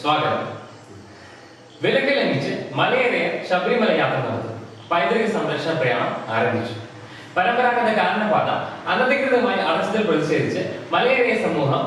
സ്വാഗതം. വിലക്ക് ലംഘിച്ച് മലയേറിയ ശബരിമല യാത്ര നടത്തും പൈതൃക സംരക്ഷണ പ്രയാണം ആരംഭിച്ചു. പരമ്പരാഗത കാരണപാത അനധികൃതമായി അടച്ചതിൽ പ്രതിഷേധിച്ച് മലയേറിയ സമൂഹം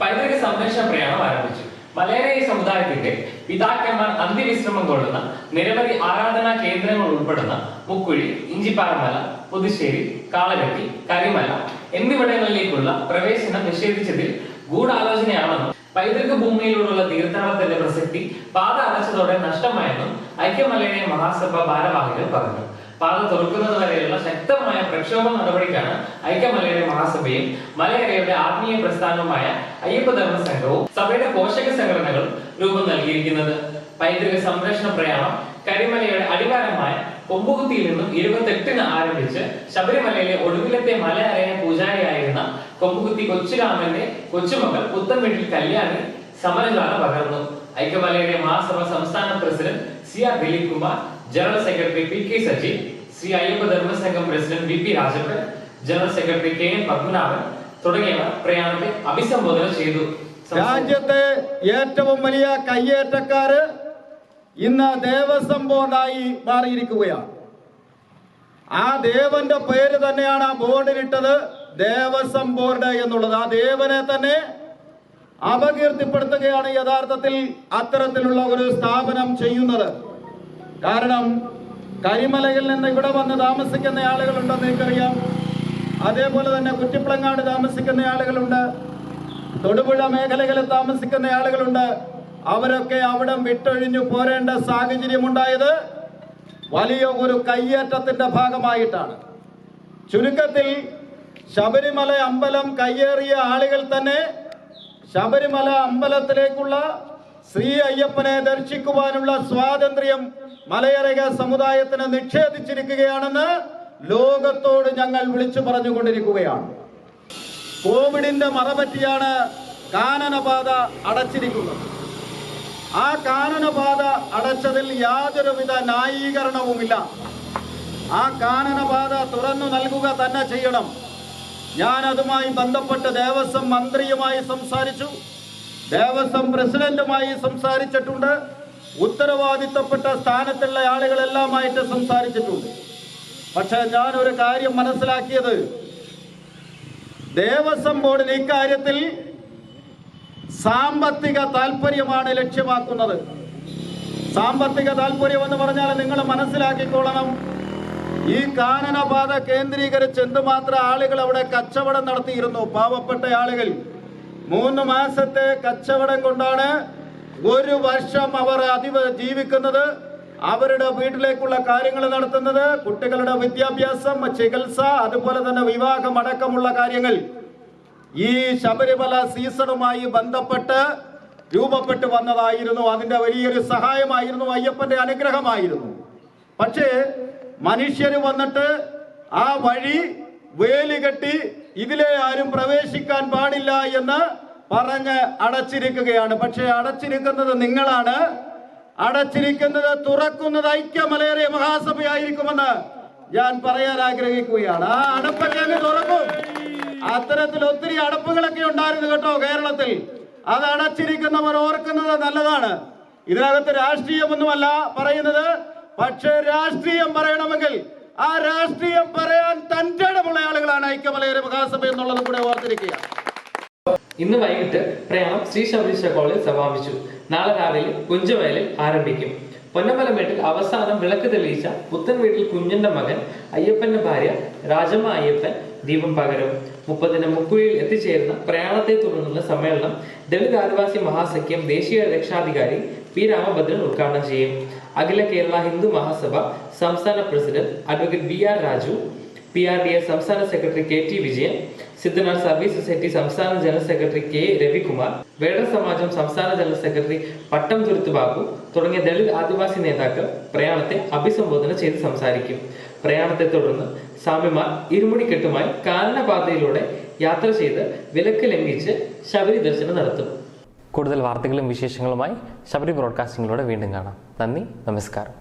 പൈതൃക സംരക്ഷണ പ്രയാണം ആരംഭിച്ചു. മലയേറിയ സമുദായത്തിന്റെ പിതാക്കന്മാർ അന്ത്യവിശ്രമം കൊള്ളുന്ന നിരവധി ആരാധനാ കേന്ദ്രങ്ങൾ ഉൾപ്പെടുന്ന മുക്കുഴി ഇഞ്ചിപ്പാറമല പുതുശ്ശേരി കാളകെട്ടി കരിമല എന്നിവിടങ്ങളിലേക്കുള്ള പ്രവേശനം നിഷേധിച്ചതിൽ ഗൂഢാലോചനയാണെന്നും പൈതൃക ഭൂമിയിലൂടെയുള്ള തീർത്ഥാടനത്തിന്റെ പ്രസക്തി പാത അടച്ചതോടെ നഷ്ടമായെന്നും ഐക്യമലയിലെ മഹാസഭ ഭാരവാഹികൾ പറഞ്ഞു. പാത തുറക്കുന്നത് വരെയുള്ള ശക്തമായ പ്രക്ഷോഭ നടപടിക്കാണ് ഐക്യമലയുടെ മഹാസഭയും മലയരയുടെ ആത്മീയ പ്രസ്ഥാനവുമായ അയ്യപ്പ ധർമ്മ സംഘവും സഭയുടെ പോഷക സംഘടനകളും രൂപം നൽകിയിരിക്കുന്നത്. പൈതൃക സംരക്ഷണ പ്രയാണം കരിമലയുടെ അടിവാരമായ കൊമ്പുകുത്തിയിൽ നിന്നും ഇരുപത്തെട്ടിന് ആരംഭിച്ച് ശബരിമലയിലെ ഒടുവിലത്തെ മലയറിയ പൂജാരിയായിരുന്ന കൊമ്പുകുത്തി കൊച്ചുരാമന്റെ കൊച്ചുമകൾ പുത്തൻവീട്ടിൽ കല്യാണി സമരജ്വാല പകർന്നു. ഐക്യമലയുടെ മഹാസഭ സംസ്ഥാന president C R Dileep Kumar general secretary P K Saji Sree Ayyappa Dharmasangham president V P Rajappan general secretary K N Padmanabhan തുടങ്ങിയവർ പ്രയാണത്തെ അഭിസംബോധന ചെയ്തു. രാജ്യത്തെ ഏറ്റവും വലിയ കയ്യേറ്റക്കാര് ഇന്ന് ദേവസ്വം ബോർഡായി മാറിയിരിക്കുകയാണ്. ആ ദേവന്റെ പേര് തന്നെയാണ് ആ ബോർഡിലിട്ടത് ദേവസ്വം ബോർഡ് എന്നുള്ളത്. ആ ദേവനെ തന്നെ അപകീർത്തിപ്പെടുത്തുകയാണ് യഥാർത്ഥത്തിൽ അത്തരത്തിലുള്ള ഒരു സ്ഥാപനം ചെയ്യുന്നത്. കാരണം കരിമലയിൽ നിന്ന് ഇവിടെ വന്ന് താമസിക്കുന്ന ആളുകളുണ്ടെന്ന് എനിക്കറിയാം. അതേപോലെ തന്നെ കുറ്റിപ്പളങ്ങാട് താമസിക്കുന്ന ആളുകളുണ്ട്. തൊടുപുഴ മേഖലകളിൽ താമസിക്കുന്ന ആളുകളുണ്ട്. അവരൊക്കെ അവിടം വിട്ടൊഴിഞ്ഞു പോരേണ്ട സാഹചര്യം ഉണ്ടായത് വലിയ ഒരു കയ്യേറ്റത്തിന്റെ ഭാഗമായിട്ടാണ്. ചുരുക്കത്തിൽ ശബരിമല അമ്പലം കയ്യേറിയ ആളുകൾ തന്നെ ശബരിമല അമ്പലത്തിലേക്കുള്ള ശ്രീ അയ്യപ്പനെ ദർശിക്കുവാനുള്ള സ്വാതന്ത്ര്യം മലയരക സമുദായത്തിന് നിഷേധിച്ചിരിക്കുകയാണെന്ന് ലോകത്തോട് ഞങ്ങൾ വിളിച്ചു പറഞ്ഞുകൊണ്ടിരിക്കുകയാണ്. കോവിഡിന്റെ മറപറ്റിയാണ് കാനനപാത അടച്ചിരിക്കുന്നത്. ആ കാനനപാത അടച്ചതിൽ യാതൊരുവിധ ന്യായീകരണവുമില്ല. ആ കാനനപാത തുറന്നു നൽകുക തന്നെ ചെയ്യണം. ഞാൻ അതുമായി ബന്ധപ്പെട്ട് ദേവസ്വം മന്ത്രിയുമായി സംസാരിച്ചു. ദേവസ്വം പ്രസിഡന്റുമായി സംസാരിച്ചിട്ടുണ്ട്. ഉത്തരവാദിത്തപ്പെട്ട സ്ഥാനത്തുള്ള ആളുകളെല്ലാമായിട്ട് സംസാരിച്ചിട്ടുണ്ട്. പക്ഷെ ഞാൻ ഒരു കാര്യം മനസ്സിലാക്കിയത്. ദേവസ്വം ബോർഡിന് ഇക്കാര്യത്തിൽ സാമ്പത്തിക താല്പര്യമാണ് ലക്ഷ്യമാക്കുന്നത്. സാമ്പത്തിക താല്പര്യം എന്ന് പറഞ്ഞാൽ നിങ്ങൾ മനസ്സിലാക്കിക്കൊള്ളണം. ഈ കാനനപാത കേന്ദ്രീകരിച്ച് എന്തുമാത്രം ആളുകൾ അവിടെ കച്ചവടം നടത്തിയിരുന്നു. പാവപ്പെട്ട ആളുകൾ. മൂന്ന് മാസത്തെ കച്ചവടം കൊണ്ടാണ് ഒരു വർഷം അവർ അതിവ ജീവിക്കുന്നത്. അവരുടെ വീട്ടിലേക്കുള്ള കാര്യങ്ങൾ നടത്തുന്നത്. കുട്ടികളുടെ വിദ്യാഭ്യാസം ചികിത്സ അതുപോലെ തന്നെ വിവാഹം അടക്കമുള്ള കാര്യങ്ങൾ. ഈ ശബരിമല സീസണുമായി ബന്ധപ്പെട്ട് രൂപപ്പെട്ടു വന്നതായിരുന്നു. അതിന്റെ വലിയൊരു സഹായമായിരുന്നു. അയ്യപ്പന്റെ അനുഗ്രഹമായിരുന്നു. പക്ഷേ മനുഷ്യര് വന്നിട്ട് ആ വഴി വേലി കെട്ടി ഇതിലെ ആരും പ്രവേശിക്കാൻ പാടില്ല എന്ന് പറഞ്ഞ് അടച്ചിരിക്കുകയാണ്. പക്ഷേ അടച്ചിരിക്കുന്നത് നിങ്ങളാണ്. അടച്ചിരിക്കുന്നത് തുറക്കുന്നത് ഐക്യമലേറിയ മഹാസഭയായിരിക്കുമെന്ന് ഞാൻ പറയാൻ ആഗ്രഹിക്കുകയാണ്. ആ അടപ്പൊക്കെ തുറക്കും. അത്തരത്തിൽ ഒത്തിരി അടപ്പുകളൊക്കെ ഉണ്ടായിരുന്നു കേട്ടോ കേരളത്തിൽ. അത് അടച്ചിരിക്കുന്നവർ ഓർക്കുന്നത് നല്ലതാണ്. ഇതിനകത്ത് രാഷ്ട്രീയമൊന്നുമല്ല പറയുന്നത്. പക്ഷേ രാഷ്ട്രീയം പറയണമെങ്കിൽ ആ രാഷ്ട്രീയം പറയാൻ തന്റെടമുള്ള ആളുകളാണ് ഐക്യമലയേറെ മഹാസഭ എന്നുള്ളത് കൂടെ ഓർത്തിരിക്കുക. ഇന്ന് വൈകിട്ട് പ്രയാണം ശ്രീ ശബരീശ കോളേജ് സമാപിച്ചു. നാളെ രാവിലെ കുഞ്ചവയലിൽ ആരംഭിക്കും. പൊന്നമലമേട്ടിൽ അവസാനം വിളക്ക് തെളിയിച്ച പുത്തൻ വീട്ടിൽ കുഞ്ഞിന്റെ മകൻ അയ്യപ്പന്റെ ഭാര്യ രാജമ്മ അയ്യപ്പൻ ദീപം പകരും. മുപ്പതിന് മുക്കുഴിയിൽ എത്തിച്ചേരുന്ന പ്രയാണത്തെ തുടർന്നുള്ള സമ്മേളനം ദളിത് ആദിവാസി മഹാസഖ്യം ദേശീയ രക്ഷാധികാരി പി രാമഭദ്രൻ ഉദ്ഘാടനം ചെയ്യും. അഖില കേരള ഹിന്ദു മഹാസഭ സംസ്ഥാന president advocate V R Raju P R D A സംസ്ഥാന secretary K T Vijayan Siddhanath service society സംസ്ഥാന general secretary K Ravikumar Veda Samajam സംസ്ഥാന ജനറൽ സെക്രട്ടറി പട്ടം തുരുത്ത് ബാബു തുടങ്ങിയ ദളിത് ആദിവാസി നേതാക്കൾ പ്രയാണത്തെ അഭിസംബോധന ചെയ്ത് സംസാരിക്കും. പ്രയാണത്തെ തുടർന്ന് സ്വാമിമാർ ഇരുമുടിക്കെട്ടുമായി കാനനപാതയിലൂടെ യാത്ര ചെയ്ത് വിലക്ക് ലംഘിച്ച് ശബരി ദർശനം നടത്തും. കൂടുതൽ വാർത്തകളും വിശേഷങ്ങളുമായി ശബരി ബ്രോഡ്കാസ്റ്റിംഗിലൂടെ വീണ്ടും കാണാം. നന്ദി നമസ്കാരം.